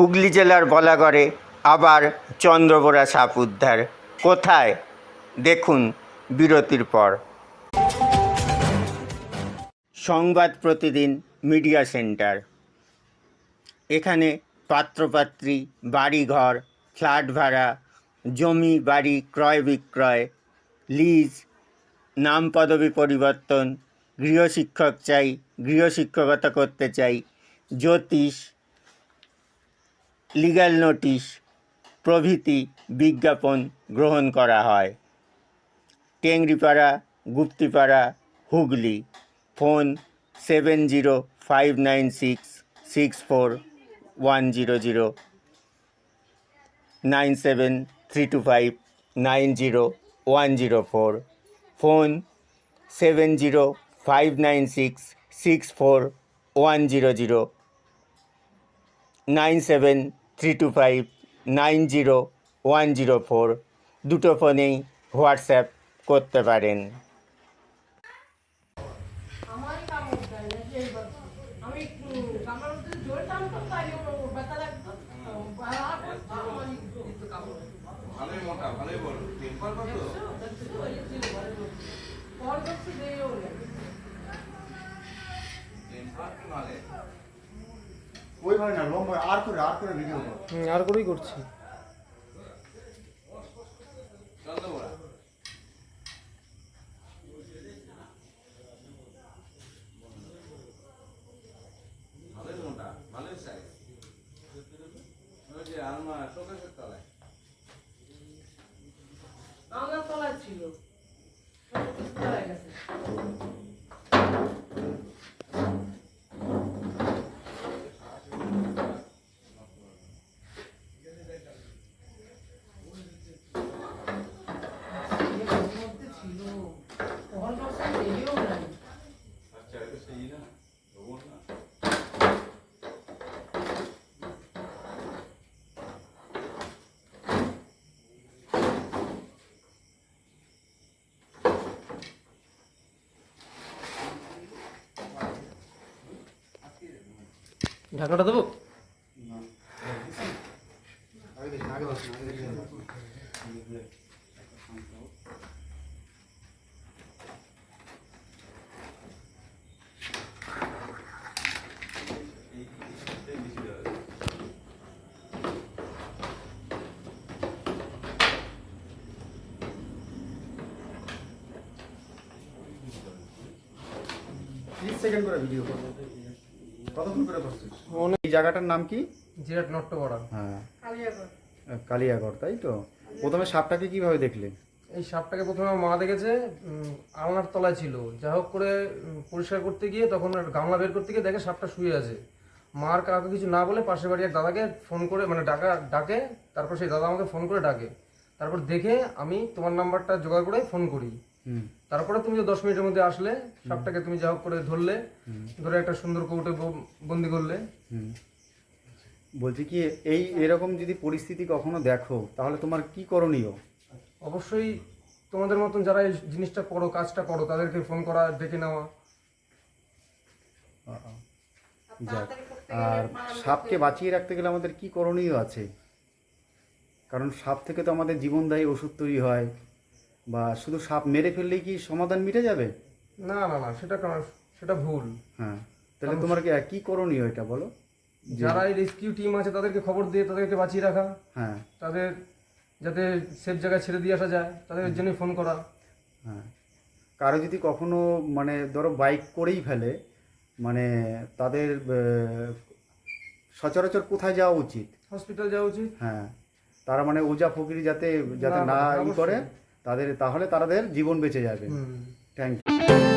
হুগলি জেলার বলাগড়ে আবার চন্দ্রবোরা সাপ উদ্ধার। কোথায়? দেখুন বিরতির পর। সংবাদ প্রতিদিন মিডিয়া সেন্টার। এখানে পাত্রপাত্রী, বাড়িঘর, ফ্ল্যাট ভাড়া, জমি, বাড়ি, ক্রয় বিক্রয়, লিজ, নাম পদবি পরিবর্তন গৃহশিক্ষক চাই গৃহশিক্ষকতা করতে চাই, জ্যোতিষ লিগ্যাল নোটিশ, প্রভৃতি বিজ্ঞাপন গ্রহণ করা হয়। Tengripara, Guptipara, Hooghly. Phone seven zero five nine six six four one zero zero. Nine seven three two five nine zero one zero four. Phone seven zero five nine six six four one zero zero. Nine seven three two five nine zero one zero four দুটো ফোনেই WhatsApp করতে পারেন। আমারই কামড় ওইভাবে না লম্বা আর করে আর করে ভিডিও করো। হুম, আর করেই করছি। ভালোই মোটা ভালোই সাইজ ওই যে আলমা চোখের তলায় আমার তলায় ছিল তলায় গেছে এর মধ্যে ছিল পর করছি দেও নাই আচ্ছা এটা সেই না রোবট না ঢাকনাটা দেবো? তিরিশ সেকেন্ড করে ভিডিও করো। কতক্ষণ করে করছিস এই জায়গাটার নাম কি? জিরাট নট্ট হ্যাঁ। কালিয়াগড়। কালিয়াগড় তাই তো? প্রথমে সাপটাকে কীভাবে দেখলে? এই সাপটাকে প্রথমে আমার মা দেখেছে আলনার তলায় ছিল। যা হোক করে পরিষ্কার করতে গিয়ে তখন গামলা বের করতে গিয়ে দেখে সাপটা শুয়ে আছে। মার কাউকে কিছু না বলে পাশের বাড়ি এক দাদাকে ফোন করে মানে ডাকা ডাকে তারপর সেই দাদা আমাকে ফোন করে ডাকে। তারপর দেখে আমি তোমার নাম্বারটা জোগাড় করে ফোন করি। তারপরে তুমি দশ মিনিটের মধ্যে আসলে সাপটাকে তুমি যা হোক করে ধরলে ধরে একটা সুন্দর কৌটে বন্দি করলে। হুম বলছি কি এই এরকম যদি পরিস্থিতি কখনো দেখো তাহলে তোমার কি করণীয়? অবশ্যই তোমাদের মতন যারা এই জিনিসটা করো কাজটা করো তাদেরকে ফোন করা ডেকে নেওয়া। যাক আর সাপকে বাঁচিয়ে রাখতে গেলে আমাদের কি করণীয় আছে? কারণ সাপ থেকে তো আমাদের জীবনদায়ী ওষুধ তৈরি হয়। বা শুধু সাপ মেরে ফেললেই কি সমাধান মিটে যাবে? না না না সেটা সেটা ভুল। হ্যাঁ তাহলে তোমার কি কি করণীয় এটা বলো? যারা এই রেস্কিউ টিম আছে তাদেরকে খবর দিয়ে তাদেরকে বাঁচিয়ে রাখা। হ্যাঁ। তাদের যাতে সেফ জায়গায় ছেড়ে দিয়ে আসা যায় তাদের জন্য ফোন করা। হ্যাঁ। কারও যদি কখনো মানে ধরো বাইক করেই ফেলে মানে তাদের সচরাচর কোথায় যাওয়া উচিত? হসপিটাল যাওয়া উচিত। হ্যাঁ। তারা মানে ওজা ফকিরি যাতে যাতে না, ই করে? তাদের তাহলে তাদের জীবন বেঁচে যাবে।